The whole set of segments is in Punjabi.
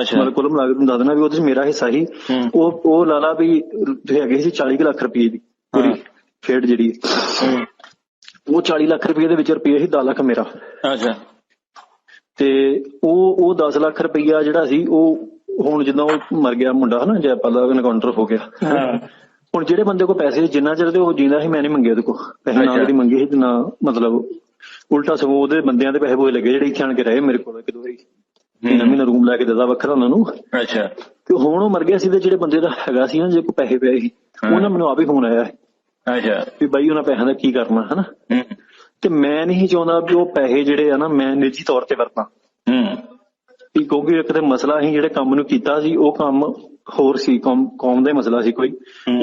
ਅੱਛਾ। ਮਤਲਬ ਕੁੱਲ ਮਿਲਾ ਕੇ ਦੱਸ ਦੇਣਾ ਵੀ ਉਹਦੇ ਚ ਮੇਰਾ ਹਿੱਸਾ ਹੂੰ। ਉਹ ਉਹ ਲਾਲਾ ਵੀ ਹੈਗੇ ਸੀ 40 ਕੁ ਲੱਖ ਰੁਪਏ ਦੀ ਪੂਰੀ। ਖੇਡ ਜਿਹੜੀ। ਉਹ 40 ਲੱਖ ਰੁਪਏ ਦੇ ਵਿੱਚ ਰੁਪਏ ਸੀ 10 ਲੱਖ ਮੇਰਾ। ਅੱਛਾ। ਤੇ ਉਹ ਉਹ 10 ਲੱਖ ਰੁਪਈਆ ਜਿਹੜਾ ਸੀ ਉਹ ਹੁਣ ਜਿੱਦਾਂ ਉਹ ਮਰ ਗਿਆ ਮੁੰਡਾ ਹਨਾ ਜੈਪਾਲ ਦਾ ਐਨਕਾਊਂਟਰ ਹੋ ਗਿਆ। ਹੁਣ ਜਿਹੜੇ ਬੰਦੇ ਕੋਲ ਪੈਸੇ ਜਿੰਨਾ ਚਿਰ ਤੇ ਉਹ ਜਿੰਦਾ ਸੀ ਮੈਂ ਨਹੀਂ ਮੰਗੇ ਉਹਦੇ ਕੋਲ। ਪੈਸੇ ਨਾ। ਉਹਦੀ ਮੰਗੇ ਸੀ ਨਾ ਮਤਲਬ ਉਲਟਾ ਸਗੋਂ ਉਹਦੇ ਬੰਦਿਆਂ ਦੇ ਪੈਸੇ ਬੋਏ ਲੱਗੇ ਜਿਹੜੇ ਇੱਥੇ ਆਣ ਕੇ ਰਹੇ ਮੇਰੇ ਕੋਲ ਇੱਕ ਦੋ ਵਾਰੀ। ਮਹੀਨਾ ਰੂਮ ਲੈ ਕੇ ਦਿੱਤਾ ਵੱਖਰਾ ਉਹਨਾਂ ਨੂੰ। ਅੱਛਾ। ਤੇ ਹੁਣ ਉਹ ਮਰ ਗਿਆ ਸੀ ਤੇ ਜਿਹੜੇ ਬੰਦੇ ਦਾ ਹੈਗਾ ਸੀ ਨਾ ਜੇ ਕੋ ਪੈਸੇ ਪਏ ਸੀ। ਉਹਨਾਂ ਮੈਨੂੰ ਆਪ ਫੋਨ ਆਇਆ ਅੱਛਾ। ਵੀ ਬਾਈ ਉਹਨਾਂ ਪੈਸਿਆਂ ਦਾ ਕੀ ਕਰਨਾ ਹਨਾ? ਤੇ ਮੈਂ ਨਹੀਂ ਚਾਹੁੰਦਾ ਵੀ ਉਹ ਪੈਸੇ ਜਿਹੜੇ ਆ ਨਾ ਮੈਂ ਨਿੱਜੀ ਤੌਰ ਤੇ ਵਰਤਾਂ। ਹੂੰ। ਵੀ ਕਿਉਂਕਿ ਇੱਕ ਤੇ ਮਸਲਾ ਸੀ ਜਿਹੜੇ ਕੰਮ ਨੂੰ ਕੀਤਾ ਸੀ ਉਹ ਕੰਮ ਹੋਰ ਸੀ ਕੌਮ ਕੌਮ ਦਾ ਮਸਲਾ ਸੀ ਕੋਈ।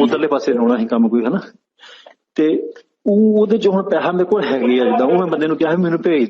ਉਧਰਲੇ ਪਾਸੇ ਲਾਉਣਾ ਸੀ ਕੰਮ ਕੋਈ ਹਨਾ? ਤੇ ਉਹ ਉਹਦੇ ਚ ਹੁਣ ਪੈਸਾ ਮੇਰੇ ਕੋਲ ਹੈਗੇ ਆ ਜਿੱਦਾਂ ਉਹ ਮੈਂ ਬੰਦੇ ਨੂੰ ਕਿਹਾ ਮੈਨੂੰ ਭੇਜ।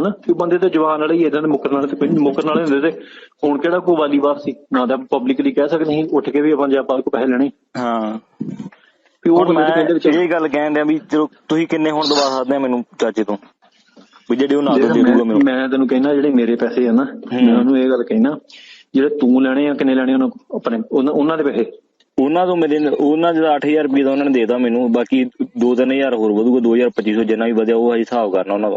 ਹਨਾ? ਕਿ ਬੰਦੇ ਤੇ ਜਵਾਨ ਵਾਲੇ ਹੀ ਇਦਾਂ ਦੇ ਮੁੱਕਰਨ ਵਾਲੇ ਤੇ ਕੋਈ ਮੁੱਕਰਨ ਵਾਲੇ ਹੁੰਦੇ ਤੇ ਹੁਣ ਕਿਹੜਾ ਕੋਈ ਵਾਲੀਵਾਰ ਸੀ ਨਾ ਤਾਂ ਪਬਲਿਕਲੀ ਕਹਿ ਸਕਦੇ ਸੀ ਉੱਠ ਕੇ ਵੀ ਆਪਾਂ ਜੈਪਾਲ ਕੋ ਪੈਸੇ ਲੈਣੇ। ਹਾਂ। ਬੰਦੇ ਮੈਂ ਦੇ ਕਹਿੰਦੇ ਇਹ ਗੱਲ ਕਹਿਣ ਡਿਆ ਵੀ ਚਲੋ ਤੁਸੀਂ ਕਿੰਨੇ ਹੁਣ ਦਵਾ ਸਕਦੇ ਆ ਮੈਨੂੰ ਚਾਚੇ ਤੋਂ? ਵੀ ਜਿਹੜੇ ਉਹ ਨਾ ਦੇ ਮੈਂ ਮੈਨੂੰ ਮੈਂ ਤੈਨੂੰ ਕਹਿਣਾ ਜਿਹੜੇ ਮੇਰੇ ਪੈਸੇ ਆ ਨਾ ਮੈਂ ਉਹਨੂੰ ਇਹ ਗੱਲ ਕਹਿਣਾ ਜਿਹੜੇ ਤੂੰ ਲੈਣੇ ਆ ਕਿੰਨੇ ਲੈਣੇ ਉਹਨਾਂ? ਆਪਣੇ ਉਹਨਾਂ ਦੇ ਪੈਸੇ। ਉਹਨਾਂ ਤੋਂ ਮੇਰੇ ਉਹਨਾਂ ਜਿਹੜਾ 8000 ਰੁਪਏ ਦਾ ਉਹਨਾਂ ਨੇ ਦੇਤਾ ਮੈਨੂੰ ਬਾਕੀ 2-3000 ਹੋਰ ਵਧੂਗਾ 2250 ਜਿੰਨਾ ਵੀ ਵਧਿਆ ਉਹ ਹਿਸਾਬ ਕਰਨਾ ਉਹਨਾਂ ਦਾ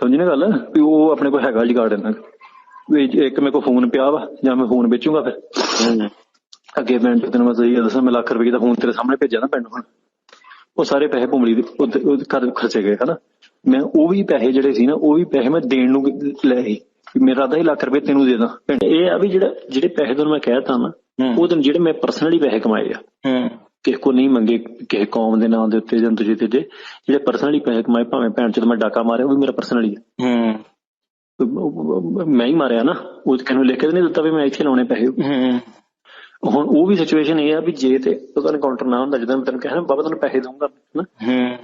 ਸਮਝੀ ਨਾ ਗੱਲ? ਵੀ ਉਹ ਆਪਣੇ ਕੋਲ ਹੈਗਾ ਰਿਕਾਰਡ ਇਹਨਾਂ। ਵੀ ਇੱਕ ਮੇਰੇ ਕੋਲ ਫੋਨ ਪਿਆ ਵਾ ਜਾਂ ਮੈਂ ਫੋਨ ਵੇਚੂਗਾ ਫਿਰ। ਅੱਗੇ ਬੈਂਕ ਤੈਨੂੰ ਮੈਂ ਸਹੀ ਦੱਸਾਂ ਮੈਂ ਲੱਖ ਰੁਪਏ ਦਾ ਫੋਨ ਤੇਰੇ ਸਾਹਮਣੇ ਭੇਜਿਆ ਨਾ ਪਿੰਡ ਹੁਣ ਉਹ ਸਾਰੇ ਪੈਸੇ ਭੁੰਮਲੀ ਦੇ ਘਰ ਖਰਚੇ ਗਏ ਹਨਾ? ਮੈਂ ਉਹ ਵੀ ਪੈਸੇ ਜਿਹੜੇ ਸੀ ਨਾ ਉਹ ਵੀ ਪੈਸੇ ਮੈਂ ਦੇਣ ਨੂੰ ਲਏ ਸੀ ਮੇਰਾ ਤਾਂ ਹੀ ਲੱਖ ਰੁਪਏ ਤੈਨੂੰ ਦੇ ਦਾਂ। ਪਿੰਡ ਇਹ ਆ ਵੀ ਜਿਹੜਾ ਜਿਹੜੇ ਪੈਸੇ ਤੈਨੂੰ ਮੈਂ ਕਹਿਤਾ ਨਾ। ਉਹ ਤੈਨੂੰ ਜਿਹੜੇ ਮੈਂ ਪਰਸਨਲੀ ਪੈਸੇ ਕਮਾਏ ਆ। ਹੂੰ। ਕਿਸੇ ਕੋ ਨਹੀਂ ਮੰਗੇ ਕਿਸੇ ਕੌਮ ਦੇ ਨਾਂ ਦੇ ਉੱਤੇ ਜਾਂ ਦੂਜੇ ਤੇ ਜੇ ਜਿਹੜੇ ਪਰਸਨਲੀ ਪੈਸੇ ਕਮਾਏ ਭਾਵੇਂ ਭੈਣ ਚੋਦ ਮੈਂ ਡਾਕਾ ਮਾਰਿਆ ਉਹ ਵੀ ਮੇਰਾ ਪਰਸਨਲੀ ਹੈ। ਹੂੰ ਮੈਂ ਹੀ ਮਾਰਿਆ ਨਾ ਉਹ ਕਿਹਨੂੰ ਲਿਖ ਕੇ ਨਹੀਂ ਦਿੱਤਾ ਵੀ ਮੈਂ ਇੱਥੇ ਲਾਉਣੇ ਪੈਸੇ। ਹੂੰ। ਹੁਣ ਉਹ ਵੀ ਸਿਚੁਏਸ਼ਨ ਇਹ ਆ ਵੀ ਜੇ ਤੇ ਉਹਦਾ ਐਨਕਾਊਂਟਰ ਨਾ ਹੁੰਦਾ ਜਦੋਂ ਮੈਂ ਤੈਨੂੰ ਕਿਹਾ ਨਾ ਬਾਬਾ ਤੈਨੂੰ ਪੈਸੇ ਦਊਂਗਾ ਨਾ ਹੂੰ।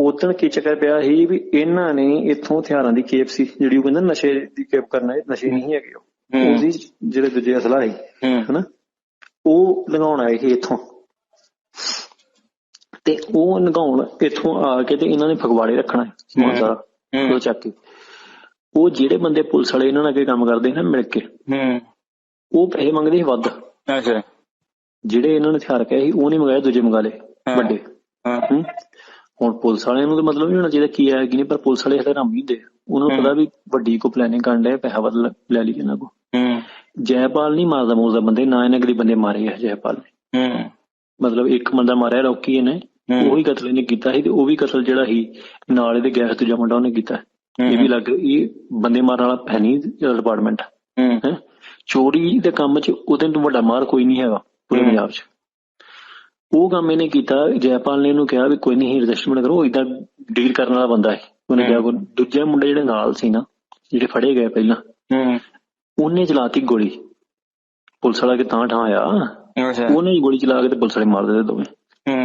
ਉਦੋਂ ਕੀ ਚੱਕਰ ਪਿਆ ਸੀ ਵੀ ਇਹਨਾਂ ਨੇ ਇੱਥੋਂ ਹਥਿਆਰਾਂ ਦੀ ਕੇਪ ਸੀ ਜਿਹੜੀ ਉਹ ਕਹਿੰਦਾ ਨਸ਼ੇ ਦੀ ਕੇਪ ਕਰਨਾ ਇਹ ਨਸ਼ੇ ਨਹੀਂ ਹੈਗੇ ਉਹ। ਉਹਦੀ ਜਿਹੜੇ ਦੂਜੇ ਅਸਲਾ ਸੀ ਹੂੰ। ਹਨਾ? ਉਹ ਲਗਾਉਣ ਆਏ ਸੀ ਇੱਥੋਂ। ਤੇ ਉਹ ਲਗਾਉਣ ਇੱਥੋਂ ਆ ਕੇ ਤੇ ਇਹਨਾਂ ਨੇ ਫਗਵਾੜੇ ਰੱਖਣਾ ਹੈ ਸਮਾਨ ਸਾਰਾ ਹੂੰ। ਉਹ ਚੱਕ ਕੇ। ਉਹ ਜਿਹੜੇ ਬੰਦੇ ਪੁਲਿਸ ਵਾਲੇ ਇਹਨਾਂ ਨਾਲ ਅੱਗੇ ਕੰਮ ਕਰਦੇ ਨੇ ਮਿਲ ਕੇ ਹੂੰ। ਉਹ ਪੈਸੇ ਮੰਗਦੇ ਸੀ ਵੱਧ। ਅੱਛਾ। ਜਿਹੜੇ ਇਹਨਾਂ ਨੇ ਹਥਿਆਰ ਕਹੇ ਸੀ ਉਹ ਨਹੀਂ ਮੰਗਾਏ ਦੂਜੇ ਮੰਗਾ ਲਏ ਹਾਂ। ਵੱਡੇ। ਹਾਂ। ਹੂੰ। ਹੁਣ ਪੁਲਿਸ ਵਾਲਿਆਂ ਨੂੰ ਤਾਂ ਮਤਲਬ ਨਹੀਂ ਹੋਣਾ ਚਾਹੀਦਾ ਕੀ ਹੈ ਕੀ ਨਹੀਂ ਪਰ ਪੁਲਿਸ ਵਾਲੇ ਹਲੇ ਰਾਮੀ ਹੁੰਦੇ। ਉਹਨਾਂ ਨੂੰ ਹੂੰ। ਪਤਾ ਵੀ ਵੱਡੀ ਕੋ ਪਲੈਨਿੰਗ ਕਰਨ ਦੇ ਪੈਸਾ ਵੱਧ ਲ- ਲਈ ਇਹਨਾਂ ਕੋ ਹੂੰ। ਜੈਪਾਲ ਨਹੀਂ ਮਾਰਦਾ ਮੂਰਦਾ ਬੰਦੇ ਨਾ ਇਹਨਾਂ ਕਦੀ ਬੰਦੇ ਮਾਰੇ ਆ ਜੈਪਾਲ ਨੇ। ਹੂੰ। ਮਤਲਬ ਇੱਕ ਬੰਦਾ ਮਾਰਿਆ ਰੌਕੀ ਇਹਨੇ। ਹੂੰ। ਉਹੀ ਕਤਲ ਇਹਨੇ ਕੀਤਾ ਸੀ ਤੇ ਉਹ ਵੀ ਕਤਲ ਜਿਹੜਾ ਸੀ ਨਾਲ ਇਹਦੇ ਗੈਸ ਦੂਜਾ ਮੁੰਡਾ ਉਹਨੇ ਕੀਤਾ। ਇਹ ਵੀ ਲੱਗ ਇਹ ਬੰਦੇ ਮਾਰਨ ਵਾਲਾ ਹੈ ਨਹੀਂ ਡਿਪਾਰਟਮੈਂਟ ਹੂੰ। ਚੋਰੀ ਦੇ ਕੰਮ 'ਚ ਉਹਦੇ ਤੋਂ ਵੱਡਾ ਮਾਰ ਕੋਈ ਨਹੀਂ ਹੈਗਾ ਪੂਰੇ। ਪੰਜਾਬ 'ਚ। ਉਹ ਕੰਮ ਇਹਨੇ ਕੀਤਾ ਜੈਪਾਲ ਨੇ ਇਹਨੂੰ ਕਿਹਾ ਵੀ ਕੋਈ ਨਹੀਂ ਰਜਿਸਟਰਮੈਂਟ ਕਰੋ ਇਦਾਂ ਡੀਲ ਕਰਨ ਵਾਲਾ ਬੰਦਾ ਹੈ ਉਹਨੇ ਕਿਹਾ ਦੂਜੇ ਮੁੰਡੇ ਜਿਹੜੇ ਨਾਲ ਸੀ ਨਾ ਜਿਹੜੇ ਫੜੇ ਗਏ ਪਹਿਲਾਂ ਹੂੰ। ਉਹਨੇ ਚਲਾਤੀ ਗੋਲੀ। ਪੁਲਿਸ ਵਾਲਾ ਕਿ ਤਾਂ ਠਾਂ ਆਇਆ। ਉਹਨੇ ਹੀ ਗੋਲੀ ਚਲਾ ਕੇ ਤੇ ਪੁਲਿਸ ਵਾਲੇ ਮਾਰ ਦਿੱਤੇ ਦੋਵੇਂ। ਹੂੰ।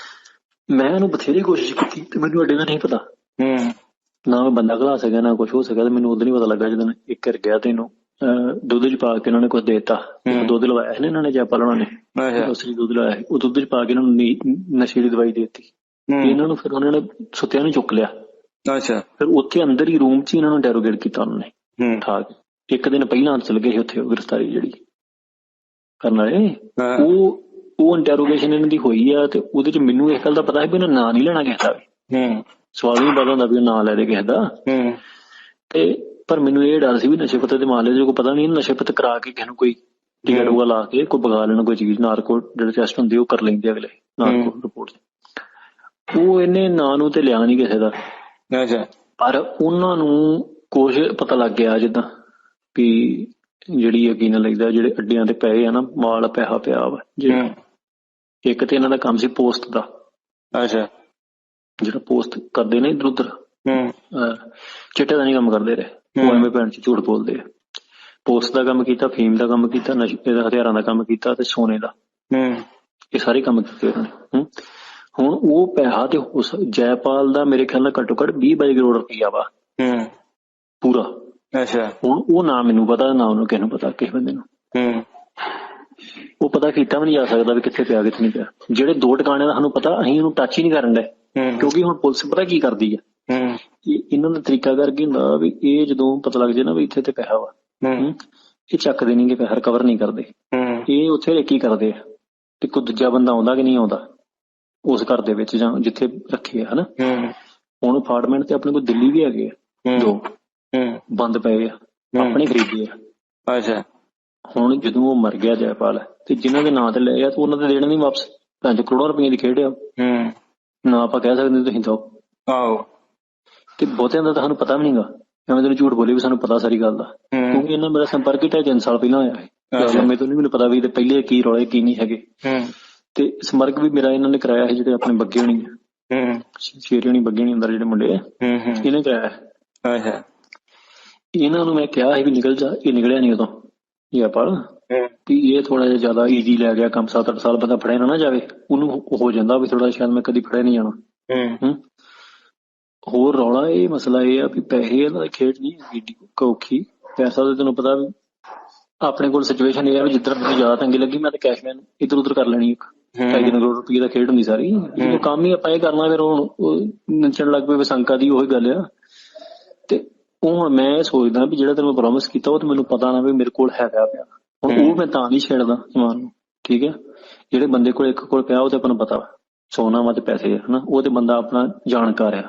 ਮੈਂ ਇਹਨੂੰ ਬਥੇਰੀ ਕੋਸ਼ਿਸ਼ ਕੀਤੀ ਤੇ ਮੈਨੂੰ ਅੱਡੇ ਦਾ ਨਹੀਂ ਪਤਾ। ਹੂੰ। ਨਾ ਮੈਂ ਬੰਦਾ ਘਲਾ ਸਕਿਆ ਨਾ ਕੁਝ ਹੋ ਸਕਿਆ ਤੇ ਮੈਨੂੰ ਉਦੋਂ ਹੀ ਪਤਾ ਲੱਗਾ ਜਦੋਂ ਇੱਕ ਕਰ ਗਿਆ ਤੇ ਇਹਨੂੰ ਦੁੱਧ ਚ ਪਾ ਕੇ ਇਹਨਾਂ ਨੇ ਕੁਝ ਦੇਤਾ। ਹੂੰ। ਦੁੱਧ ਲਵਾਇਆ ਸੀ ਨਾ ਇਹਨਾਂ ਨੇ ਜੈਪਾਲ ਉਹਨਾਂ ਨੇ। ਉਸਰੀ ਦੁੱਧ ਲਾਇਆ ਸੀ। ਉਹ ਦੁੱਧ ਚ ਪਾ ਕੇ ਇਹਨਾਂ ਨੂੰ ਨੀ- ਨਸ਼ੇ ਦੀ ਦਵਾਈ ਦਿੱਤੀ। ਹੂੰ। ਇਹਨਾਂ ਨੂੰ ਫਿਰ ਉਹਨਾਂ ਨੇ ਸੁੱਤਿਆਂ ਨੂੰ ਚੁੱਕ ਲਿਆ। ਅੱਛਾ। ਫਿਰ ਉੱਥੇ ਅੰਦਰ ਹੀ ਰੂਮ 'ਚ ਹੀ ਇਹਨਾਂ ਨੂੰ ਡੈਰੋਗੇਟ ਕੀਤਾ ਉਹਨਾਂ ਨੇ। ਹੂੰ। ਉਠਾ ਕੇ। ਇੱਕ ਦਿਨ ਪਹਿਲਾਂ ਚਲ ਗਏ ਸੀ ਉੱਥੇ ਉਹ ਗ੍ਰਿਫਤਾਰੀ ਜਿਹੜੀ। ਕਰਨ ਵਾਲੇ। ਹਾਂ। ਉਹ ਉਹ ਇੰਟਰੋਗੇਸ਼ਨ ਇਹਨਾਂ ਦੀ ਹੋਈ ਆ ਤੇ ਉਹਦੇ 'ਚ ਮੈਨੂੰ ਇਸ ਗੱਲ ਦਾ ਪਤਾ ਹੈ ਵੀ ਇਹਨਾਂ ਨਾਂ ਨਹੀਂ ਲੈਣਾ ਕਿਸੇ ਦਾ ਵੀ। ਹੂੰ ਸਵਾਲ ਨਹੀਂ ਪਤਾ ਹੁੰਦਾ ਵੀ ਨਾਂ ਲੈ ਦੇ ਕਿਸੇ ਦਾ ਹੂੰ ਤੇ ਪਰ ਮੈਨੂੰ ਇਹ ਡਰ ਸੀ ਵੀ ਨਸ਼ੇ ਪੱਤੇ ਦੇ ਮਾਮਲੇ 'ਚ ਕੋਈ ਪਤਾ ਨਹੀਂ ਨਸ਼ੇ ਪੱਤੇ ਕਰਾ ਕੇ ਕਿਸੇ ਨੂੰ ਕੋਈ ਟਿਕਟ। ਉਹ ਲਾ ਕੇ ਕੋਈ ਬਗਾ ਲੈਣਾ ਕੋਈ ਚੀਜ਼ ਨਾਰਕੋ ਜਿਹੜੇ ਟੈਸਟ ਹੁੰਦੇ ਉਹ ਕਰ ਲੈਂਦੇ ਅਗਲੇ ਨਾਰਕੋ। ਰਿਪੋਰਟ ਉਹ ਇਹਨੇ ਨਾਂ ਨੂੰ ਤੇ ਲਿਆ ਨਹੀਂ ਕਿਸੇ ਦਾ ਅੱਛਾ ਪਰ ਉਹਨਾਂ ਨੂੰ ਕੁਝ ਪਤਾ ਲੱਗ ਗਿਆ ਜਿੱਦਾਂ ਵੀ ਜਿਹੜੀ ਯਕੀਨ ਲੱਗਦਾ ਜਿਹੜੇ ਅੱਡਿਆਂ ਤੇ ਪਏ ਆ ਨਾ ਮਾਲ ਪੈਸਾ ਪਿਆ ਵਾ। ਜੇ ਹੂੰ। ਇੱਕ ਤੇ ਇਹਨਾਂ ਦਾ ਕੰਮ ਸੀ ਪੋਸਟ ਦਾ। ਅੱਛਾ। ਜਿਹੜਾ ਪੋਸਟ ਕਰਦੇ ਨੇ ਇਧਰ ਉਧਰ। ਹੂੰ। ਚਿੱਟੇ ਦਾ ਨਹੀਂ ਕੰਮ ਕਰਦੇ ਰਹੇ। ਉਹ। ਐਵੇਂ ਭੈਣ ਚ ਝੂਠ ਬੋਲਦੇ ਆ। ਪੋਸਟ ਦਾ ਕੰਮ ਕੀਤਾ ਫੀਮ ਦਾ ਕੰਮ ਕੀਤਾ ਨਸ਼ੇ ਦੇ ਹਥਿਆਰਾਂ ਦਾ ਕੰਮ ਕੀਤਾ ਤੇ ਸੋਨੇ ਦਾ। ਹੂੰ। ਇਹ ਸਾਰੇ ਕੰਮ ਕੀਤੇ ਉਹਨਾਂ ਨੇ। ਹੁਣ ਉਹ ਪੈਸਾ ਤੇ ਉਸ ਜੈਪਾਲ ਦਾ ਮੇਰੇ ਖਿਆਲ ਨਾਲ ਘੱਟੋ ਘੱਟ 20 22 ਕਰੋੜ ਰੁਪਈਆ ਵਾ। ਹੂੰ। ਪੂਰਾ। ਅੱਛਾ। ਹੁਣ ਉਹ ਨਾ ਮੈਨੂੰ ਪਤਾ ਨਾ ਉਹਨੂੰ ਕਿਸੇ ਨੂੰ ਪਤਾ ਕਿਸੇ ਬੰਦੇ ਨੂੰ। ਹੂੰ। ਉਹ ਪਤਾ ਕੀਤਾ ਵੀ ਨਹੀਂ ਜਾ ਸਕਦਾ ਵੀ ਕਿੱਥੇ ਪਿਆ ਕਿੱਥੇ ਨਹੀਂ ਪਿਆ। ਜਿਹੜੇ ਦੋ ਟਿਕਾਣੇ ਦਾ ਸਾਨੂੰ ਪਤਾ ਅਸੀਂ ਉਹਨੂੰ ਟੱਚ ਹੀ ਨਹੀਂ ਕਰਨ ਦੇ। ਕਿਉਂਕਿ ਹੁਣ ਪੁਲਿਸ ਪਤਾ ਕੀ ਕਰਦੀ ਹੈ ਹੂੰ। ਇਹ ਇਹਨਾਂ ਦਾ ਤਰੀਕਾ ਕਰਕੇ ਹੁੰਦਾ ਵੀ ਇਹ ਜਦੋਂ ਪਤਾ ਲੱਗ ਜੇ ਨਾ ਵੀ ਇੱਥੇ ਤੇ ਪੈਸਾ ਵਾ। ਹੂੰ। ਇਹ ਚੱਕਦੇ ਨਹੀਂਗੇ ਪੈਸਾ ਰਿਕਵਰ ਨਹੀਂ ਕਰਦੇ। ਹੂੰ। ਇਹ ਉੱਥੇ ਰੇਕੀ ਕਰਦੇ ਆ। ਤੇ ਕੋਈ ਦੂਜਾ ਬੰਦਾ ਆਉਂਦਾ ਕਿ ਨਹੀਂ ਆਉਂਦਾ? ਉਸ ਘਰ ਦੇ ਵਿੱਚ ਜਾਂ ਜਿੱਥੇ ਰੱਖੇ ਆ ਹਨਾ? ਹੂੰ। ਹੁਣ ਅਪਾਰਟਮੈਂਟ ਤੇ ਆਪਣੇ ਕੋਲ ਦਿੱਲੀ ਵੀ ਹੈਗੇ ਆ। ਦੋ। ਬੰਦ ਪਏ ਆ ਆਪਣੇ ਖਰੀਦੇ ਆ। ਅੱਛਾ। ਹੁਣ ਜਦੋਂ ਉਹ ਮਰ ਗਿਆ ਜੈਪਾਲ ਤੇ ਜਿਨ੍ਹਾਂ ਦੇ ਨਾਂ ਤੇ ਲਏ ਆ ਤੇ ਉਹਨਾਂ ਦੇ ਦੇਣੇ ਨਹੀਂ ਵਾਪਸ? ਪੰਜ ਕਰੋੜਾਂ ਰੁਪਏ ਦੀ ਖੇਡ ਆ ਹੂੰ। ਨਾ ਆਪਾਂ ਕਹਿ ਸਕਦੇ ਤੁਸੀਂ ਦੋ ਆਓ ਤੇ ਬਹੁਤਿਆਂ ਦਾ ਤਾਂ ਸਾਨੂੰ ਪਤਾ ਵੀ ਨਹੀਂਗਾ ਐਵੇਂ ਤੈਨੂੰ ਝੂਠ ਬੋਲੇ ਵੀ ਸਾਨੂੰ ਪਤਾ ਸਾਰੀ ਗੱਲ ਦਾ। ਹੂੰ। ਕਿਉਂਕਿ ਇਹਨਾਂ ਮੇਰਾ ਸੰਪਰਕ ਹੀ ਢਾਈ ਤਿੰਨ ਸਾਲ ਪਹਿਲਾਂ ਹੋਇਆ ਹੈ। ਲੰਮੇ ਤੋਂ ਨਹੀਂ ਮੈਨੂੰ ਪਤਾ ਵੀ ਇਹਦੇ ਪਹਿਲੇ ਕੀ ਰੌਲੇ ਕੀ ਨਹੀਂ ਹੈਗੇ। ਹੂੰ। ਤੇ ਸੰਪਰਕ ਵੀ ਮੇਰਾ ਇਹਨਾਂ ਨੇ ਕਰਾਇਆ ਸੀ ਜਿਹੜੇ ਆਪਣੇ ਬੱਗੇ ਹੋਣੀ ਹੂੰ। ਸ਼ੇਰੀ ਹੋਣੀ ਬੱਗੇ ਹੋਣੀ ਅੰਦਰ ਜਿਹੜੇ ਮੁੰਡੇ ਆ। ਹੂੰ ਹੂੰ। ਇਹਨੇ ਕਰਾਇਆ। ਅੱਛਾ। ਇਹਨਾਂ ਨੂੰ ਮੈਂ ਕਿਹਾ ਸੀ ਵੀ ਨਿਕਲ ਜਾ ਇਹ ਨਿਕਲਿਆ ਨਹੀਂ ਉਦੋਂ ਜੈਪਾਲ ਹੂੰ। ਵੀ ਇਹ ਥੋੜਾ ਜਿਹਾ ਜ਼ਿਆਦਾ ਈਜ਼ੀ ਲੈ ਗਿਆ ਕੰਮ 7-8 ਸਾਲ ਬੰਦਾ ਫੜਿਆ ਨਾ ਨਾ ਜਾਵੇ ਉਹਨੂੰ ਹੋ- ਜਾਂਦਾ ਵੀ ਥੋੜਾ ਸ਼ਾਇਦ ਮੈਂ ਕਦੀ ਫੜਿਆ ਨਹੀਂ ਜਾਣਾ। ਹੂੰ। ਹੋਰ ਰੌਲਾ ਇਹ ਮਸਲਾ ਇਹ ਆ ਵੀ ਪੈਸੇ ਇਹਨਾਂ ਦੀ ਖੇਡ ਨਹੀਂ ਏਡੀ ਔਖੀ ਪੈਸਾ ਤਾਂ ਤੈਨੂੰ ਪਤਾ ਵੀ ਆਪਣੇ ਕੋਲ ਸਿਚੁਏਸ਼ਨ ਇਹ ਆ ਵੀ ਜਿੱਧਰ ਮੈਨੂੰ ਜ਼ਿਆਦਾ ਤੰਗੀ ਲੱਗੀ ਮੈਂ ਤਾਂ ਕੈਸ਼ਮੈਨ ਇੱਧਰ ਉੱਧਰ ਕਰ ਲੈਣੀ ਇੱਕ। ਢਾਈ ਤਿੰਨ ਕਰੋੜ ਰੁਪਏ ਦਾ ਖੇਡ ਹੁੰਦੀ ਸਾਰੀ। ਉਹ ਕੰਮ ਹੀ ਆਪਾਂ ਇਹ ਕਰਨਾ ਫਿਰ ਹੁਣ ਉਹ ਨੱਚਣ ਲੱਗ ਪਏ ਵਸੰਕਾ ਦੀ ਉਹੀ ਗੱਲ ਆ। ਤੇ ਉਹ ਹੁਣ ਮੈਂ ਸੋਚਦਾ ਵੀ ਜਿਹੜਾ ਤੈਨੂੰ ਪ੍ਰੋਮਿਸ ਕੀਤਾ ਉਹ ਤੇ ਮੈਨੂੰ ਪਤਾ ਨਾ ਵੀ ਮੇਰੇ ਕੋਲ ਹੈਗਾ ਪਿਆ। ਹੁਣ ਉਹ ਮੈਂ ਤਾਂ ਨਹੀਂ ਛੇੜਦਾ ਸਮਾਨ ਨੂੰ ਠੀਕ ਹੈ? ਜਿਹੜੇ ਬੰਦੇ ਕੋਲ ਇੱਕ ਕੋਲ ਪਿਆ ਉਹ ਤੇ ਆਪਾਂ ਨੂੰ ਪਤਾ ਵਾ। ਸੋਨਾ ਵਾ ਤੇ ਪੈਸੇ ਹਨਾ? ਉਹ ਤੇ ਬੰਦਾ ਆਪਣਾ ਜਾਣਕਾਰ ਆ।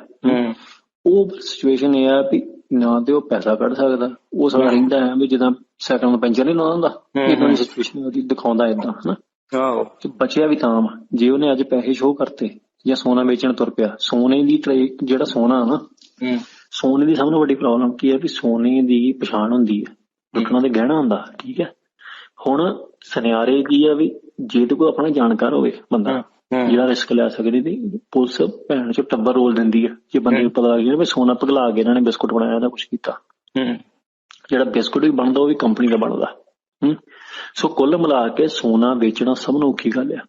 ਉਹ ਸਿਚੁਏਸ਼ਨ ਇਹ ਆ ਵੀ ਨਾ ਤੇ ਉਹ ਪੈਸਾ ਕੱਢ ਸਕਦਾ। ਉਹ ਸਾਲਾ ਰਹਿੰਦਾ ਹੈ ਵੀ ਜਿੱਦਾਂ ਸਾਈਕਲ ਨੂੰ ਪੈਂਚਰ ਨਹੀਂ ਲਾਉਂਦਾ ਹੁੰਦਾ? ਇਦਾਂ ਦੀ ਸਿਚੁਏਸ਼ਨ ਉਹਦੀ ਦਿਖਾਉਂਦਾ ਇਦਾਂ ਹਨਾ? ਆਓ ਤੇ ਬਚਿਆ ਵੀ ਤਾਂ ਜੇ ਉਹਨੇ ਅੱਜ ਪੈਸੇ ਸ਼ੋਅ ਕਰਤੇ ਜਾਂ ਸੋਨਾ ਵੇਚਣ ਤੁਰ ਪਿਆ ਸੋਨੇ ਦੀ ਟਰੇ ਜਿਹੜਾ ਸੋਨਾ ਨਾ ਹੂੰ। ਸੋਨੇ ਦੀ ਸਭ ਤੋਂ ਵੱਡੀ ਪ੍ਰੋਬਲਮ ਕੀ ਹੈ ਵੀ ਸੋਨੇ ਦੀ ਪਛਾਣ ਹੁੰਦੀ ਹੈ। ਲੁੱਟਣਾ ਤੇ ਗਹਿਣਾ ਹੁੰਦਾ ਠੀਕ ਹੈ। ਹੁਣ ਸੁਨਿਆਰੇ ਕੀ ਆ ਵੀ ਜੇ ਤੇ ਕੋਈ ਆਪਣਾ ਜਾਣਕਾਰ ਹੋਵੇ ਬੰਦਾ ਜਿਹੜਾ ਰਿਸਕ ਲੈ ਸਕਦੀ ਤੇ ਪੁਲਿਸ ਭੈਣ ਚ ਟੱਬਰ ਰੋਲ ਦਿੰਦੀ ਹੈ। ਜੇ ਬੰਦੇ ਨੂੰ ਪਤਾ ਲੱਗ ਵੀ ਸੋਨਾ ਪਗਲਾ ਕੇ ਇਹਨਾਂ ਨੇ ਬਿਸਕੁਟ ਬਣਾਇਆ ਦਾ ਕੁਝ ਕੀਤਾ। ਹੂੰ। ਜਿਹੜਾ ਬਿਸਕੁਟ ਵੀ ਬਣਦਾ ਉਹ ਵੀ ਕੰਪਨੀ ਦਾ ਬਣਦਾ। ਹੂੰ। ਸੋ ਕੁੱਲ ਮਿਲਾ ਕੇ ਸੋਨਾ ਵੇਚਣਾ ਸਭ ਨੂੰ ਔਖੀ ਗੱਲ ਆ।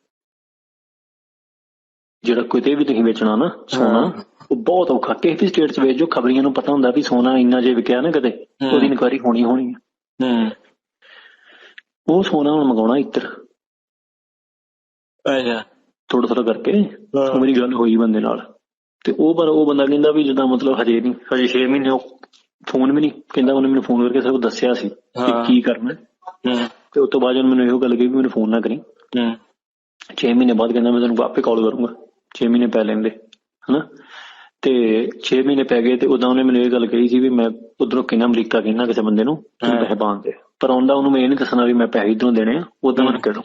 ਜਿਹੜਾ ਕਿਤੇ ਵੀ ਤੁਸੀਂ ਵੇਚਣਾ ਨਾ ਸੋਨਾ ਉਹ ਬਹੁਤ ਔਖਾ। ਕਿਸੇ ਵੀ ਸਟੇਟ 'ਚ ਵੇਚ ਜੋ ਖਬਰੀਆਂ ਨੂੰ ਪਤਾ ਹੁੰਦਾ ਵੀ ਸੋਨਾ ਇੰਨਾ ਜੇ ਵਿਕਿਆ ਨਾ ਕਦੇ ਉਹਦੀ ਇਨਕੁਆਰੀ ਹੋਣੀ ਹੋਣੀ ਹੂੰ। ਉਹ ਸੋਨਾ ਹੁਣ ਮੰਗਾਉਣਾ ਇੱਧਰ। ਅੱਛਾ। ਥੋੜਾ ਥੋੜਾ ਕਰਕੇ ਮੇਰੀ ਗੱਲ ਹੋਈ ਬੰਦੇ ਨਾਲ। ਤੇ ਉਹ ਪਰ ਉਹ ਬੰਦਾ ਕਹਿੰਦਾ ਵੀ ਜਿੱਦਾਂ ਮਤਲਬ ਹਜੇ ਨਹੀਂ ਹਜੇ 6 ਮਹੀਨੇ ਉਹ ਫੋਨ ਵੀ ਨਹੀਂ ਕਹਿੰਦਾ ਉਹਨੇ ਮੈਨੂੰ ਫੋਨ ਕਰਕੇ ਸਿਰਫ ਦੱਸਿਆ ਸੀ ਕਿ। ਕੀ ਕਰਨਾ। ਤੇ ਉਸ ਤੋਂ ਬਾਅਦ ਉਹਨੇ ਮੈਨੂੰ ਇਹੋ ਗੱਲ ਕਹੀ ਵੀ ਮੈਨੂੰ ਫੋਨ ਨਾ ਕਰੀ। ਹੂੰ। 6 ਮਹੀਨੇ ਬਾਅਦ ਕਹਿੰਦਾ ਮੈਂ ਤੈਨੂੰ ਆਪੇ ਕਾਲ ਕਰੂੰਗਾ। 6 ਮਹੀਨੇ ਪੈ ਲੈਂਦੇ ਹਨਾ? ਤੇ 6 ਮਹੀਨੇ ਪੈ ਗਏ ਤੇ ਉਦੋਂ ਉਹਨੇ ਮੈਨੂੰ ਇਹ ਗੱਲ ਕਹੀ ਸੀ ਵੀ ਮੈਂ ਉਧਰੋਂ ਕਿੰਨਾ ਅਮਰੀਕਾ ਕਹਿੰਦਾ ਕਿਸੇ ਬੰਦੇ ਨੂੰ। ਪੈਸੇ ਪਾਉਣ ਦੇ ਪਰ ਆਉਂਦਾ ਉਹਨੂੰ ਮੈਂ ਇਹ ਨਹੀਂ ਦੱਸਣਾ ਵੀ ਮੈਂ ਪੈਸੇ ਇਧਰੋਂ ਦੇਣੇ ਆ ਉਦੋਂ ਮੈਂ ਕਿਹੜੋਂ।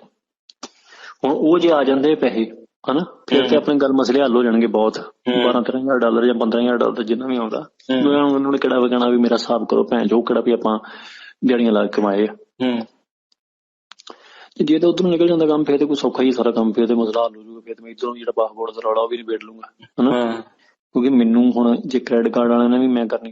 ਹੁਣ ਉਹ ਜੇ ਆ ਜਾਂਦੇ ਪੈਸੇ ਹਨਾ? ਫਿਰ ਤੇ ਆਪਣੇ ਗੱਲ ਮਸਲੇ ਹੱਲ ਹੋ ਜਾਣਗੇ ਬਹੁਤ। 12 13000 ਡਾਲਰ ਜਾਂ 15000 ਡਾਲਰ ਜਿੰਨਾ ਵੀ ਆਉਂਦਾ। ਉਹਨਾਂ ਨੂੰ ਕਿਹੜਾ ਵਗਣਾ ਵੀ ਮੇਰਾ ਹਿਸਾਬ ਕਰੋ ਭੈਣ ਜੋ ਕਿਹੜਾ ਵੀ ਆਪਾਂ ਦਿਹਾੜੀਆਂ ਲਾ ਕੇ ਕਮਾਏ ਹੂੰ ਜੇ ਤਾਂ ਉਧਰੋਂ ਨਿਕਲ ਜਾਂਦਾ ਕੰਮ ਫਿਰ ਤੇ ਕੋਈ ਸੌਖਾ ਹੀ ਸਾਰਾ ਕੰਮ ਫਿਰ ਤੇ ਮਸਲਾ ਹੱਲ ਹੋ ਜਾਊਗਾ ਫਿਰ ਤੇ ਮੈਂ ਇਧਰੋਂ ਜਿਹੜਾ ਪਾਸਪੋਰਟ ਦਾ ਰੌਲਾ ਉਹ ਵੀ ਨਿਬੇੜ ਲੂੰਗਾ ਹਨਾ? ਕਿਉਂਕਿ ਮੈਨੂੰ ਹੁਣ ਜੇ ਕ੍ਰੈਡਿਟ ਕਾਰਡ ਵਾਲਿਆਂ ਨੇ ਵੀ ਮੈਂ ਕਰਨੀ